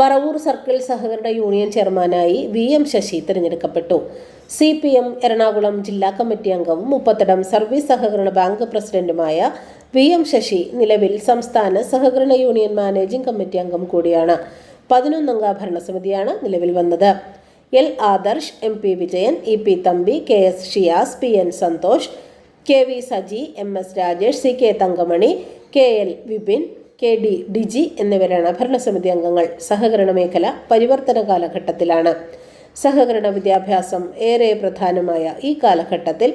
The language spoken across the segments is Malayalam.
പറവൂർ സർക്കിൾ സഹകരണ യൂണിയൻ ചെയർമാനായി വി എം ശശി തിരഞ്ഞെടുക്കപ്പെട്ടു. സി പി എം എറണാകുളം ജില്ലാ കമ്മിറ്റി അംഗവും മുപ്പത്തടം സർവീസ് സഹകരണ ബാങ്ക് പ്രസിഡന്റുമായ വി എം ശശി നിലവിൽ സംസ്ഥാന സഹകരണ യൂണിയൻ മാനേജിംഗ് കമ്മിറ്റി അംഗം കൂടിയാണ്. പതിനൊന്നംഗ ഭരണസമിതിയാണ് നിലവിൽ വന്നത്. L Adarsh M P Vijayan E P Thampi K S Shiyas P N Santhosh K V Saji M S Rajesh C K Thankamani K L Vipin K D Diji എന്നിവരാണ് ഭരണസമിതി അംഗങ്ങൾ. സഹകരണ മേഖല പരിവർത്തന കാലഘട്ടത്തിലാണ്. സഹകരണ വിദ്യാഭ്യാസം ഏറെ പ്രധാനമായ ഈ കാലഘട്ടത്തിൽ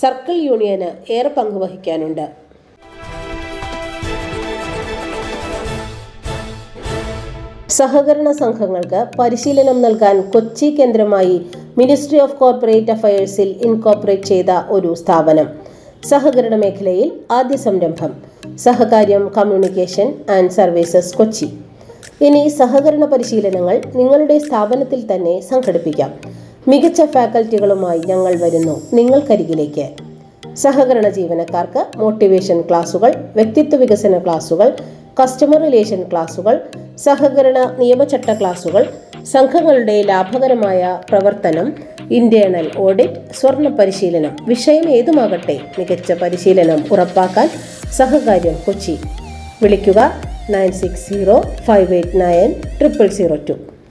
സർക്കിൾ യൂണിയന് ഏറെ പങ്കുവഹിക്കാനുണ്ട് സഹകരണ സംഘങ്ങൾക്ക് പരിശീലനം നൽകാൻ കൊച്ചി കേന്ദ്രമായി മിനിസ്ട്രി ഓഫ് കോർപ്പറേറ്റ് അഫയേഴ്സിൽ ഇൻകോർപ്പറേറ്റ് ചെയ്ത ഒരു സ്ഥാപനം. സഹകരണ മേഖലയിൽ ആദ്യ സംരംഭം. Sahakaryam communication and services Kochi. ഇനി സഹകരണ പരിശീലനങ്ങൾ നിങ്ങളുടെ സ്ഥാപനത്തിൽ തന്നെ സംഘടിപ്പിക്കാം. മികച്ച ഫാക്കൽറ്റികളുമായി ഞങ്ങൾ വരുന്നു നിങ്ങൾക്കരികിലേക്ക്. സഹകരണ ജീവനക്കാർക്ക് മോട്ടിവേഷൻ ക്ലാസുകൾ വ്യക്തിത്വ വികസന ക്ലാസുകൾ കസ്റ്റമർ റിലേഷൻ ക്ലാസുകൾ സഹകരണ നിയമചട്ട ക്ലാസുകൾ സംഘങ്ങളുടെ ലാഭകരമായ പ്രവർത്തനം ഇന്റേണൽ ഓഡിറ്റ് സ്വർണ പരിശീലനം വിഷയം ഏതുമാകട്ടെ മികച്ച പരിശീലനം ഉറപ്പാക്കാൻ സഹകാര്യം കൊച്ചി. വിളിക്കുക nine six zero five eight nine triple zero two.